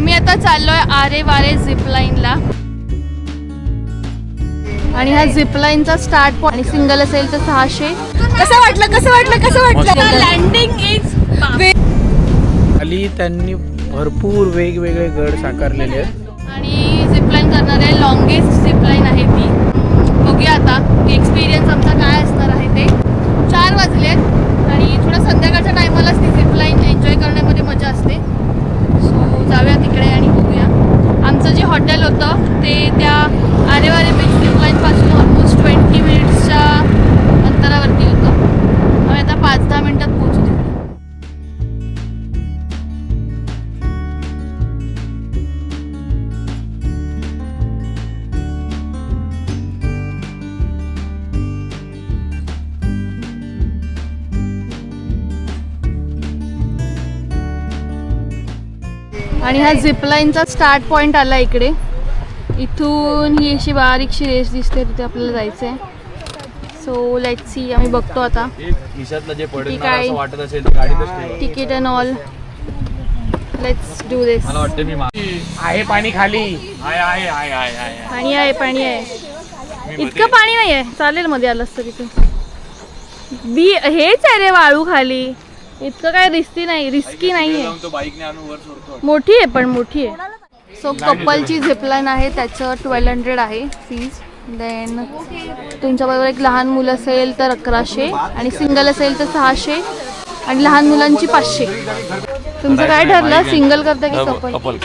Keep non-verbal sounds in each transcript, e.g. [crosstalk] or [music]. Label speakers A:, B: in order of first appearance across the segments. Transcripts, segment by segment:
A: आम्ही आता चाललोय आरे वारे झिपलाईनला आणि हा झिपलाईनचा स्टार्ट पॉईंट आणि सिंगल असेल तर सहाशे. कसं वाटलं? कसं वाटलं? कसं वाटलं? लँडिंग इज
B: खाली त्यांनी भरपूर वेगवेगळे गड साकारलेले आहेत.
A: आणि झिपलाईन करणार आहे लॉंगेस्ट झिपलाईन आहे ती. बघूया आता की एक्सपिरियन्स आमचा काय असणार आहे ते. चार वाजलेत आणि थोडं संध्याकाळच्या टायमालाच ती झिपलाईन एन्जॉय करण्यामध्ये मजा असते सो जाऊया तिकडे आणि बघूया आमचं जे हॉटेल होतं ते त्या आणि हा झिपलाईनचा स्टार्ट पॉईंट आला इकडे. इथून ही अशी बारीकशी रेस दिसते तिथे आपल्याला जायचं आहे सो लेट सी आम्ही बघतो आता. Ticket and all let's do this
C: मला वाटतं मी मा-
B: आहे पाणी खाली.
A: पाणी आहे पाणी आहे. इतकं पाणी नाही आहे चालेल मध्ये आलं असतं तिथे बी हेच आहे रे वाळू खाली. इतकं काय रिस्की नाही रिस्की नाही आहे मोठी आहे पण मोठी आहे. सो कपलची झिपलाईन आहे त्याचं ट्वेल्व हंड्रेड आहे फीज देन तुमच्याबरोबर एक लहान मुलं असेल तर अकराशे आणि सिंगल असेल तर सहाशे आणि लहान मुलांची पाचशे. तुमचं काय ठरलं? सिंगल करता की कपल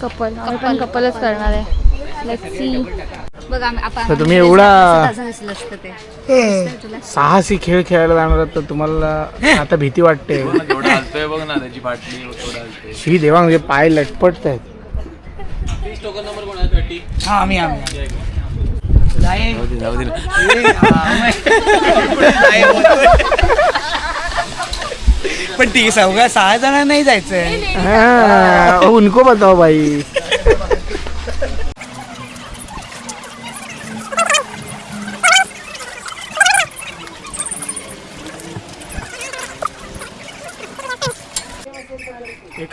C: कपल कपल
A: कपलच करणार आहे. लेट सी
D: बघ आम्ही आपण
B: तर तुम्ही एवढा
D: ताजं नसलं असतं ते.
B: साहसी खेळ खेळायला जाणार आहात तर तुम्हाला आता भीती वाटते.
C: हलतोय बघ ना त्याची बाटली थोडं हलते
B: शी देवा म्हणजे पाय लटपटत आहेत.
C: टोकन नंबर कोण आहे थर्टी
E: हा आम्ही आम्ही.
C: जाऊ दे जाऊ दे.
E: पण ती चौघा सहा जण नाही जायचंय.
B: हाँ, उनको बताओ भाई.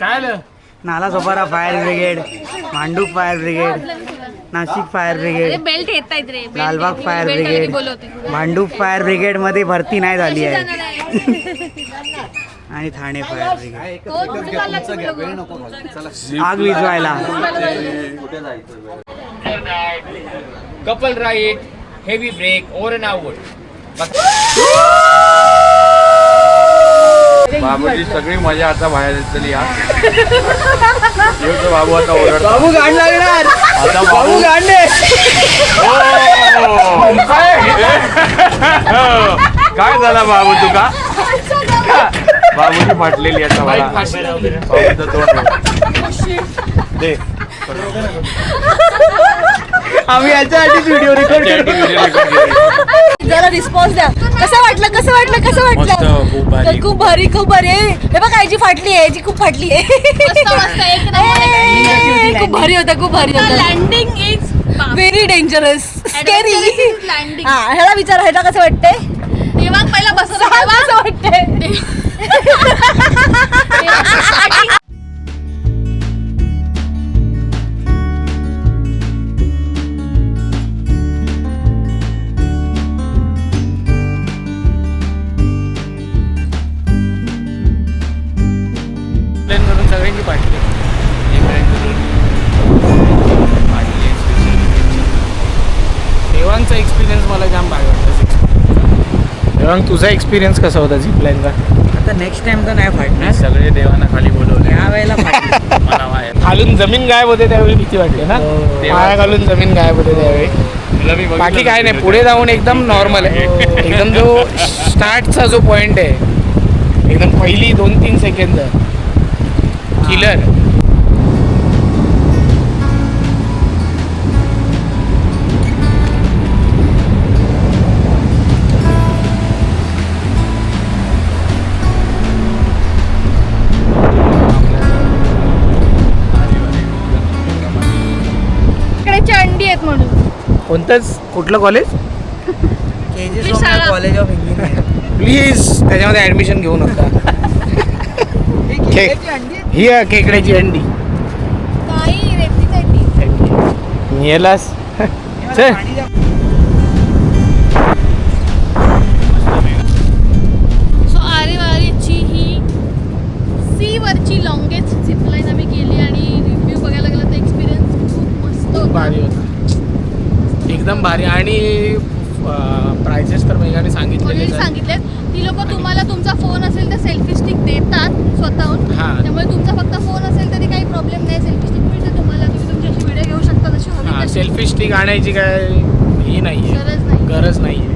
B: काय आलं?
E: Nala Sopara fire brigade Bhandup fire brigade Nashik fire brigade
A: belt येत आहेत रे
E: Lalbaug fire brigade Bhandup fire ब्रिगेडमध्ये भरती नाही झाली आहे. आणि ठाणे फायर ब्रिगेड. आग विझवायला.
F: couple ride, heavy brake, over and out.
C: बाबूची सगळी मजा आता बाहेर येतली तो बाबू आता ओरड
E: बाबू गाण लागणार
C: आता बाबू
E: गांडे.
C: काय झाला बाबू तुका? बाबूची फाटलेली आता मला. बाबूचं तोंड दे.
E: आम्ही याच्यासाठी व्हिडिओ रेकॉर्ड.
D: जरा रिस्पॉन्स द्या. कसं वाटलं कसं वाटलं कसं वाटलं?
C: खूप भारी.
D: खूप भारी खूप भारी. हे बघ आयची फाटली आहे जी खूप फाटली आहे. खूप भारी होता खूप भारी होता.
A: Landing is
D: very dangerous scary
A: landing
D: हा ह्याला विचार ह्याला कसं वाटतंय?
A: तेव्हा पहिला बसत
D: कसं वाटतंय? [laughs]
B: देवांग तुझा एक्सपिरियन्स कसा होता झिप लाईनचा
E: आता नेक्स्ट टाइम तर नाही फाटणार.
C: सगळे देवांना खाली बोलवले.
E: या वेळेला
C: मला
B: खालून जमीन गायब होते त्यावेळी भीती वाटते ना? पाया घालून जमीन गायब होते त्यावेळी.
C: तुला मी बघितलं
B: बाकी काय नाही पुढे जाऊन एकदम नॉर्मल आहे. एकदम जो स्टार्टचा जो पॉइंट आहे एकदम पहिली दोन तीन सेकंद किलर कोणतंच? कुठलं कॉलेज
E: के जी
A: शाळा.
E: कॉलेज ऑफ इंजिनिअरिंग
B: प्लीज त्याच्यामध्ये ऍडमिशन घेऊ नका. खे- [laughs] ही आहे खेकड्याची अंडी. येलास चल.
A: सो आरेवारीची ही सी वरची लॉंगेस्ट झिपलाईन आम्ही केली आणि रिव्ह्यू बघायला गेला तर एक्सपिरियन्स खूप मस्त. होता
B: भारी होता. एकदम भारी. आणि प्राइजेस तर मेघाने
A: ऑलरेडी सांगितले. ती लोक तुम्हाला तुमचा फोन असेल तर सेल्फी स्टिक देतात स्वतःहून. त्यामुळे तुमचा फक्त फोन असेल तरी काही प्रॉब्लेम नाही. सेल्फी स्टिक मिळते तुम्हाला. तुम्ही तुमची अशी व्हिडिओ घेऊ शकता जशी हवी
B: हा
A: तशी.
B: सेल्फी स्टिक आणायची काय ही नाहीये.
A: गरज नाही.
B: गरज नाहीये.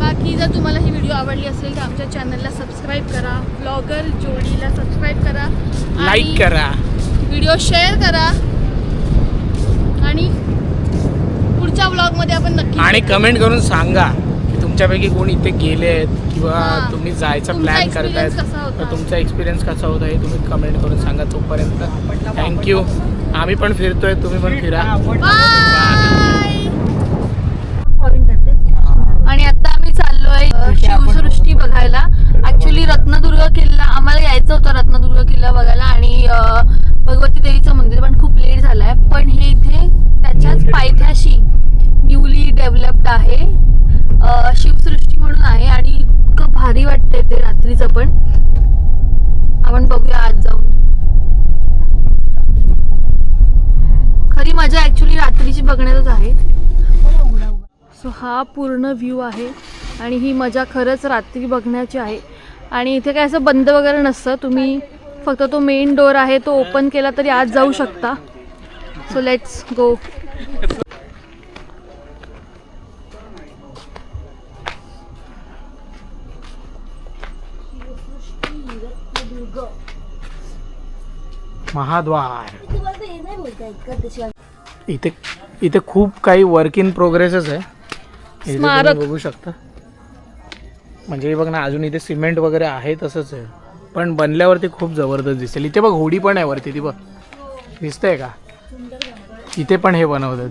A: बाकी जर तुम्हाला ही व्हिडिओ आवडली असेल तर आमच्या चॅनलला सबस्क्राईब करा. ब्लॉगर जोडीला सबस्क्राईब करा.
B: लाईक करा.
A: व्हिडिओ शेअर करा. आणि पुढच्या ब्लॉगमध्ये आपण नक्की
B: आणि. कमेंट करून सांगा की तुमच्यापैकी कोण इथे गेलेत किंवा
A: हा.
B: तुम्ही जायचा
A: तुमचा
B: प्लॅन
A: experience
B: करतायत
A: कसा होता?
B: तर तुमचा एक्सपिरियन्स कसा होता हे तुम्ही कमेंट करून सांगा तोपर्यंत थँक्यू आम्ही पण फिरतोय तुम्ही पण फिरा
A: बाय आणि आता आम्ही चाललोय अ, शिवसृष्टी बघायला ऍक्च्युली रत्नदुर्ग किल्ला आम्हाला यायचं होतं रत्नदुर्ग किल्ला बघायला आणि अ, भगवती देवीचं मंदिर पण खूप लेट झालंय पण हे इथे त्याच्याच पायथ्याशी न्यूली डेव्हलप्ड आहे अ, शिवसृष्टी म्हणून आहे आणि इतकं भारी वाटतंय ते रात्रीचं पण. आपण बघूया आज जाऊन. खरी मजा ऍक्च्युली रात्रीची बघण्यातच आहे. सो हा पूर्ण व्ह्यू आहे आणि ही मजा खरंच रात्री बघण्याची आहे. आणि इथे काय असं बंद वगैरे नसतं. तुम्ही फक्त तो मेन डोर आहे तो ओपन केला तरी आत जाऊ शकता. सो लेट्स गो
B: महाद्वार. इथे इथे खूप काही वर्क इन प्रोग्रेसच आहे.
A: स्मारक.
B: बघू शकता. म्हणजे बघ ना अजून इथे सिमेंट वगैरे आहे तसंच आहे. पण बनल्यावरती खूप जबरदस्त दिसेल. इथे बघ होडी पण आहे वरती ती बघ. दिसतंय का? इथे पण हे बनवतात.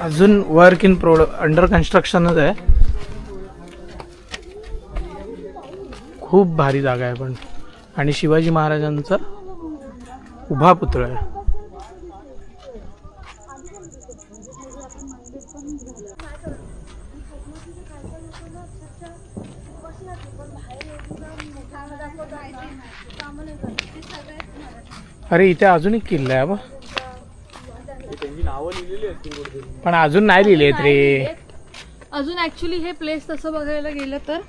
B: अजून वर्क इन प्रोड अंडर कन्स्ट्रक्शनच आहे. खूप भारी जागा आहे पण. आणि शिवाजी महाराजांचा उभा पुतळा आहे. अरे इथे अजून एक किल्ला आहे बा. पण अजून नाही लिहिले रे.
A: अजून ऍक्च्युली हे प्लेस तसं बघायला गेलं तर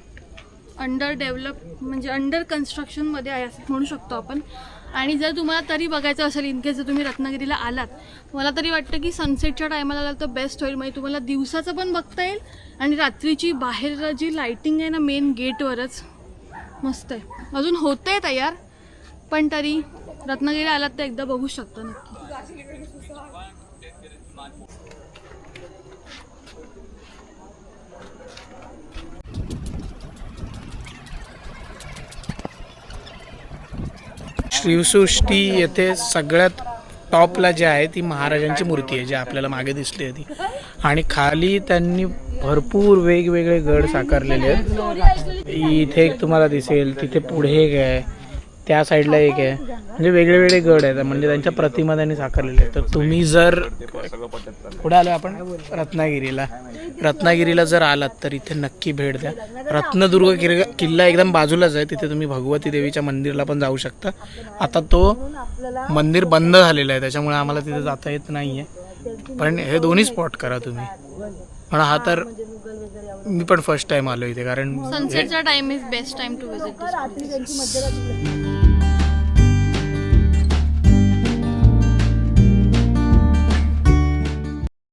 A: अंडर डेव्हलप म्हणजे अंडर कन्स्ट्रक्शनमध्ये आहे असं म्हणू शकतो आपण. आणि जर तुम्हाला तरी बघायचं असेल इनकेस जर तुम्ही रत्नागिरीला आलात मला तरी वाटतं की सनसेटच्या टायमाला आला तर बेस्ट होईल. म्हणजे तुम्हाला दिवसाचं पण बघता येईल आणि रात्रीची बाहेर जी लाईटिंग आहे ना मेन गेटवरच मस्त आहे. अजून होतं आहे तयार पण तरी रत्नागिरीला आलात तर एकदा बघू शकता नक्की.
B: शिवसृष्टी येथे सगळ्यात टॉपला जे आहे ती महाराजांची मूर्ती आहे जी आपल्याला मागे दिसली आहे ती. आणि खाली त्यांनी भरपूर वेगवेगळे गड साकारलेले आहेत. इथे एक तुम्हाला दिसेल तिथे पुढे एक आहे त्या साईडला एक आहे. म्हणजे वेगळे वेगळे गड आहेत. म्हणजे त्यांच्या प्रतिमा त्यांनी साकारलेल्या आहेत. तर तुम्ही जर पुढे आलो आपण? रत्नागिरीला. रत्नागिरीला जर आलात तर इथे नक्की भेट द्या. रत्नदुर्ग किर- किल्ला एकदम बाजूलाच आहे. तिथे तुम्ही भगवती देवीच्या मंदिरला पण जाऊ शकता. आता तो मंदिर बंद झालेलं आहे. त्याच्यामुळे आम्हाला तिथे जाता येत नाही आहे पण हे दोन्ही स्पॉट करा तुम्ही. पण हा तर मी पण फर्स्ट टाइम आलो इथे कारण
A: सनसेटचा time is best time to visit